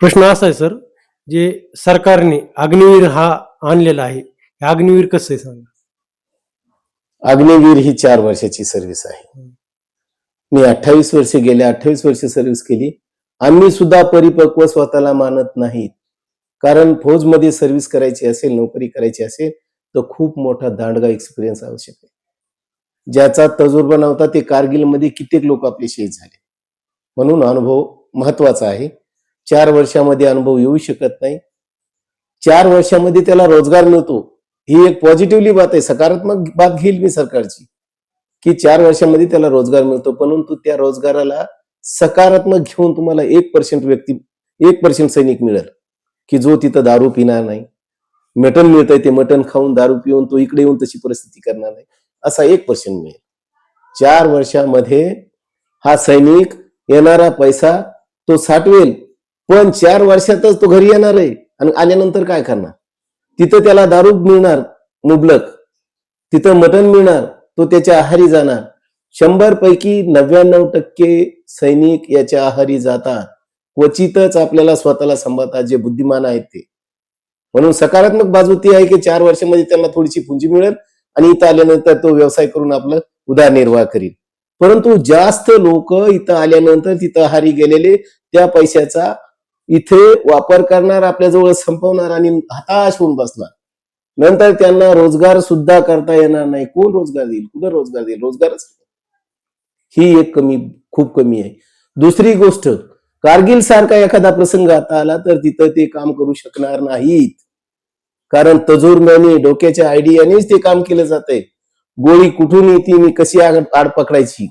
प्रश्न असा आहे सर जे सरकारने अग्निवीर हा आणलेला आहे हे अग्निवीर कसं आहे सांगा? अग्निवीर ही चार वर्षाची सर्व्हिस आहे. मी अठ्ठावीस वर्ष गेले अठ्ठावीस वर्ष सर्व्हिस केली. आम्ही सुद्धा परिपक्व स्वतःला मानत नाहीत. कारण फौजमध्ये सर्व्हिस करायची असेल नोकरी करायची असेल तर खूप मोठा दांडगा एक्सपिरियन्स आवश्यक आहे. ज्याचा तजुर्बा नव्हता ते कारगिलमध्ये कित्येक लोक आपले शहीद झाले. म्हणून अनुभव महत्त्वाचा आहे. चार वर्षामध्ये अनुभव येऊ शकत नाही. चार वर्षामध्ये त्याला रोजगार मिळतो. ही एक पॉझिटिव्हली बात आहे. सकारात्मक बात घेईल मी सरकारची. की चार वर्षामध्ये त्याला रोजगार मिळतो. परंतु त्या रोजगाराला सकारात्मक घेऊन तुम्हाला एक पर्सेंट व्यक्ती एक पर्सेंट सैनिक मिळेल. की जो तिथं दारू पिणार नाही. मटण मिळतंय ते मटण खाऊन दारू पिऊन तो इकडे येऊन तशी परिस्थिती करणार नाही. असा एक पर्सेंट मिळेल. चार वर्षामध्ये हा सैनिक येणारा पैसा तो साठवेल. पण चार वर्षातच तो घरी येणार आहे. आणि आल्यानंतर काय करणार? तिथं त्याला दारू मिळणार मुबलक. तिथं मटण मिळणार तो त्याच्या आहारी जाणार. शंभर पैकी नव्याण्णव टक्के सैनिक याच्या आहारी जातात. क्वचितच आपल्याला स्वतःला सांभाळतात जे बुद्धिमान आहेत ते. म्हणून सकारात्मक बाजू ती आहे की चार वर्षामध्ये त्यांना थोडीशी पुंजी मिळेल आणि इथं आल्यानंतर तो व्यवसाय करून आपलं उदरनिर्वाह करील. परंतु जास्त लोक इथं आल्यानंतर तिथं आहारी गेलेले त्या पैशाचा इथे वापर करणार आपल्याजवळ संपवणार आणि हताश होऊन बसणार. नंतर त्यांना रोजगार सुद्धा करता येणार नाही. कोण रोजगार देईल? कुठं रोजगार देईल? रोजगारच ही एक कमी खूप कमी आहे. दुसरी गोष्ट कारगिल सारखा एखादा प्रसंग आता आला तर तिथं ते काम करू शकणार नाहीत. कारण तजुर्म्याने डोक्याच्या आयडियानेच ते काम केलं जातंय. गोळी कुठून येते मी कशी आड पकडायची?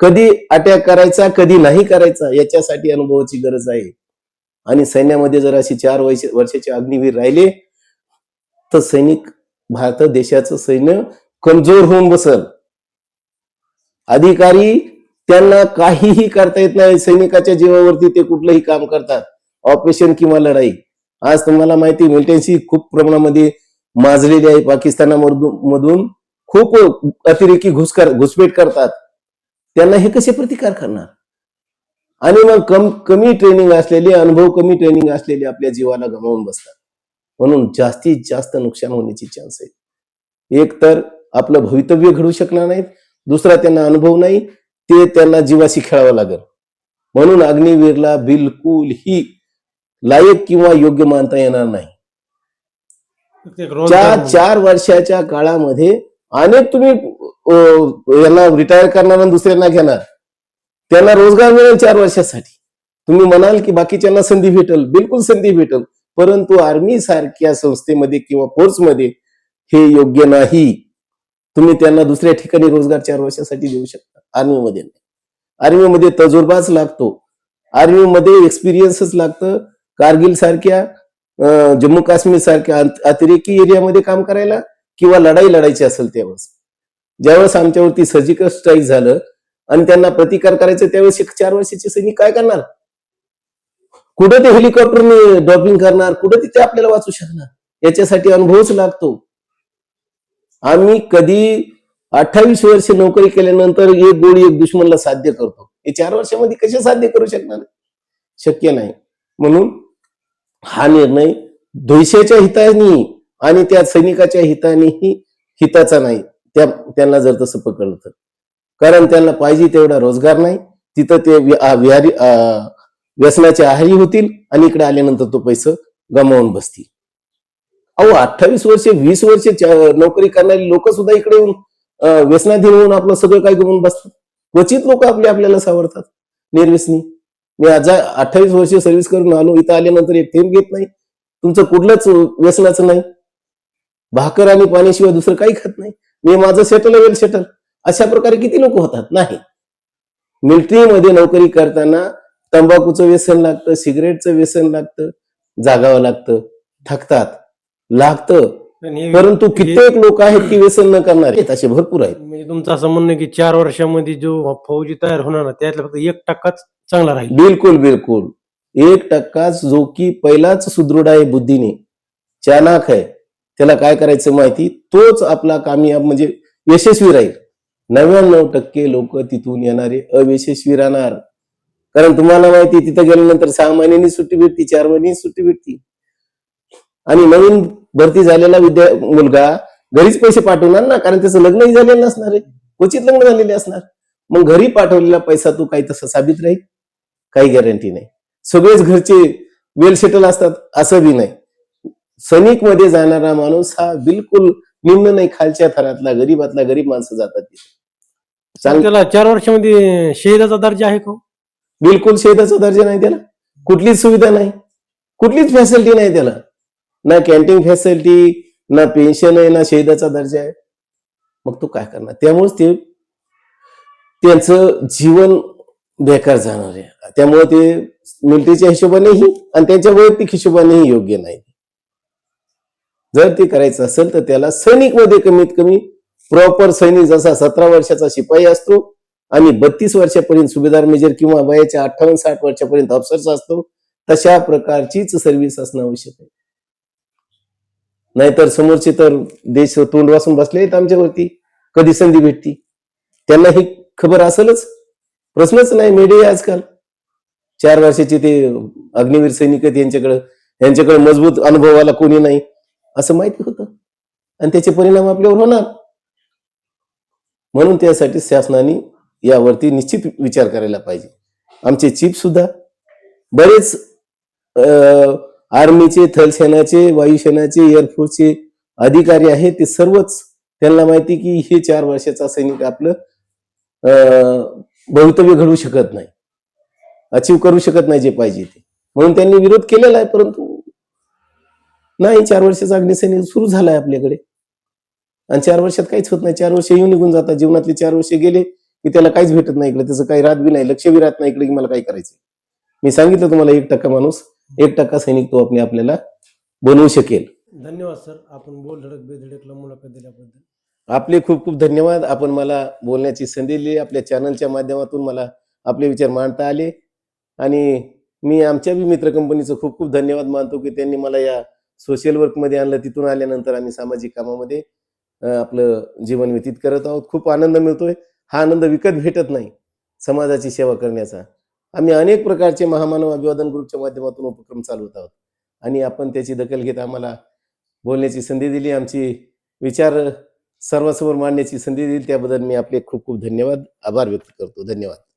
कधी अटॅक करायचा कधी नाही करायचा याच्यासाठी अनुभवाची गरज आहे. आणि सैन्यामध्ये जर असे चार वर्ष वर्षाचे अग्निवीर राहिले तर सैनिक भारत देशाचं सैन्य कमजोर होऊन बसल. अधिकारी त्यांना काहीही करता येत नाही. सैनिकाच्या जीवावरती ते कुठलंही काम करतात. ऑपरेशन किंवा लढाई. आज तुम्हाला माहिती मिलिटन्सी खूप प्रमाणामध्ये माजलेली आहे. पाकिस्तानामधून मधून खूप अतिरेकी घुसकर घुसपेट करतात. त्यांना हे कसे प्रतिकार करणार? आणि मग कम कमी ट्रेनिंग असलेले अनुभव कमी ट्रेनिंग असलेले आपल्या जीवाला गमावून बसतात. म्हणून जास्तीत जास्त नुकसान होण्याची चान्स आहे एक तर आपलं भवितव्य घडू शकणार नाहीत. दुसरा त्यांना अनुभव नाही. ते त्यांना जीवाशी खेळावं लागेल. म्हणून अग्निवीरला बिलकुल ही लायक किंवा योग्य मानता येणार नाही. रोजगार चार वर्षाच्या काळामध्ये अनेक तुम्ही यांना रिटायर करणार आणि दुसऱ्यांना घेणार. त्यांना रोजगार मिळेल चार वर्षासाठी. तुम्ही म्हणाल की बाकीच्यांना संधी भेटल. बिलकुल संधी भेटल. परंतु आर्मी सारख्या संस्थेमध्ये किंवा फोर्समध्ये हे योग्य नाही. तुम्ही त्यांना दुसऱ्या ठिकाणी रोजगार चार वर्षासाठी देऊ शकता. आर्मीमध्ये नाही. आर्मीमध्ये तजुर्बाच लागतो. आर्मीमध्ये एक्सपिरियन्सच लागतं. कारगिल सारख्या जम्मू काश्मीर सारख्या अतिरेकी एरियामध्ये काम करायला किंवा लढाई लढायची असेल त्यावेळेस. ज्यावेळेस आमच्यावरती सर्जिकल स्ट्राईक झालं आणि त्यांना प्रतिकार करायचं त्यावेळेस एक चार वर्षाचे सैनिक काय करणार? कुठं ते हेलिकॉप्टरने ड्रॉपिंग करणार? कुठं तिथे आपल्याला वाचू शकणार? याच्यासाठी अनुभवच लागतो. आम्ही कधी अठ्ठावीस वर्ष नोकरी केल्यानंतर एक गोळी एक दुश्मनला साध्य करतो. हे चार वर्षामध्ये कसे साध्य करू शकणार? शक्य नाही. म्हणून हा निर्णय द्वेषाच्या हिताने आणि त्या सैनिकाच्या हितानेही हिताचा नाही. त्या त्यांना जर तसं पकडलं तर. कारण त्यांना पाहिजे तेवढा रोजगार नाही. तिथं ते विहारी व्यसनाचे आहारी होतील आणि इकडे आल्यानंतर तो पैसा गमावून बसतील. अहो अठ्ठावीस वर्षे वीस वर्षे नोकरी करणारी लोक सुद्धा इकडे येऊन व्यसनाधीन होऊन आपलं सगळं काय गमावून बसतात? क्वचित लोक आपले आपल्याला सावरतात. निर्व्यसनी. मी आज अठ्ठावीस वर्ष सर्व्हिस करून आलो इथं आल्यानंतर एक थेंब घेत नाही. तुमचं कुठलंच व्यसनाचं नाही. भाकर आणि पाण्याशिवाय दुसरं काही खात नाही. मी माझं सेटल वेल सेटल अशा प्रकारे किती लोक होतात? नाही. मिलिटरीमध्ये नोकरी करताना तंबाखूचं व्यसन लागतं सिगरेटचं व्यसन लागतं जागावं लागतं थकतात लागतं. परंतु कित्येक लोक आहेत की व्यसन न करणारे असे भरपूर आहेत. म्हणजे तुमचं असं म्हणणं की चार वर्षामध्ये जो फौजी तयार होणार ना त्यातला फक्त एक टक्काच चांगला राहील. बिलकुल बिलकुल. एक टक्काच जो की पहिलाच सुदृढ आहे बुद्धीने चालाक आहे. त्याला काय करायचं माहिती? तोच आपला कामयाब म्हणजे यशस्वी राहील. नव्याण्णव टक्के लोक तिथून येणारे अयशस्वी राहणार. कारण तुम्हाला माहिती तिथं गेल्यानंतर सहा महिन्यांनी सुट्टी भेटती चार महिन्यांनी सुट्टी भेटती. आणि नवीन भरती झालेला विद्या मुलगा घरीच पैसे पाठवणार ना कारण त्याचं लग्नही झालेलं नसणार आहे. क्वचित लग्न झालेले असणार. मग घरी पाठवलेला पैसा तू काही तसा साबित राहील? काही गॅरंटी नाही. सगळेच घरचे वेल सेटल असतात असं बी नाही. सैनिकमध्ये जाणारा माणूस हा बिलकुल निम्न नाही खालच्या थरातला गरीबातला गरीब माणसं जातात तिथे. त्याला चार वर्षामध्ये शहीदाचा दर्जा आहे का हो? बिलकुल शेताचा दर्जा नाही त्याला. कुठलीच सुविधा नाही. कुठलीच फॅसिलिटी नाही त्याला. ना कॅन्टीन फॅसिलिटी ना पेन्शन आहे ना शहीदाचा दर्जा आहे. मग तो काय करणार? त्यामुळेच ते त्यांचं जीवन बेकार जाणार आहे. त्यामुळे ते मिलिटरीच्या हिशोबानेही आणि त्यांच्या वैयक्तिक हिशोबानेही योग्य नाही. जर ते करायचं असेल तर त्याला सैनिकमध्ये कमीत कमी प्रॉपर सैनिक जसा सतरा वर्षाचा शिपाई असतो आणि बत्तीस वर्षापर्यंत सुभेदार मेजर किंवा वयाच्या अठ्ठावन्न साठ वर्षापर्यंत अफसरचा असतो तशा प्रकारचीच सर्व्हिस असणं आवश्यक आहे. नाहीतर समोरचे तर देश तोंड वासून बसले आहेत आमच्यावरती कधी संधी भेटती? त्यांना ही खबर असेलच. प्रश्नच नाही मीडिया आजकाल. चार वर्षाचे ते अग्निवीर सैनिक आहेत यांच्याकडे यांच्याकडे मजबूत अनुभवाला कोणी नाही असं माहिती होतं. आणि त्याचे परिणाम आपल्यावर होणार. म्हणून त्यासाठी शासनाने यावरती निश्चित विचार करायला पाहिजे. आमचे चीफ सुद्धा बरेच अं, आर्मीचे थलसेनाचे वायुसेनाचे एअरफोर्सचे अधिकारी आहेत ते सर्वच त्यांना माहिती की हे चार वर्षाचा सैनिक आपलं अं, भवितव्य घडवू शकत नाही. अचीव करू शकत नाही जे पाहिजे ते. म्हणून त्यांनी विरोध केलेला आहे परंतु नाही चार वर्षाचा अग्निसैनिक सुरू झालाय आपल्याकडे. आणि चार वर्षात काहीच होत नाही. चार वर्ष येऊन निघून जातात. जीवनातले चार वर्ष गेले की त्याला काहीच भेटत नाही इकडे. त्याचं काही रात बी नाही. लक्ष बी राहत नाही इकडे की मला काय करायचं मी सांगितलं तुम्हाला एक टक्का माणूस एक टक्का सैनिक तो आपले आपल्याला बनवू शकेल. धन्यवाद सर. आपण बोल धडक बेधडकला मुलाखत दिल्याबद्दल. आपले खूप खूप धन्यवाद. आपण मला बोलण्याची संधी दिली. आपल्या चॅनलच्या माध्यमातून मला आपले विचार मांडता आले. आणि मी आमच्या बी मित्र कंपनीचं खूप खूप धन्यवाद मानतो की त्यांनी मला या सोशल वर्कमध्ये आणलं. तिथून आल्यानंतर आम्ही सामाजिक कामामध्ये आपलं जीवन व्यतीत करत आहोत. खूप आनंद मिळतोय. हा आनंद विकत भेटत नाही समाजाची सेवा करण्याचा. आम्ही अनेक प्रकारचे महामानव अभिवादन ग्रुपच्या माध्यमातून उपक्रम चालवत आहोत. आणि आपण त्याची दखल घेत आम्हाला बोलण्याची संधी दिली. आमची विचार सर्वांसमोर मांडण्याची संधी दिली. त्याबद्दल मी आपले खूप खूप धन्यवाद. आभार व्यक्त करतो. धन्यवाद.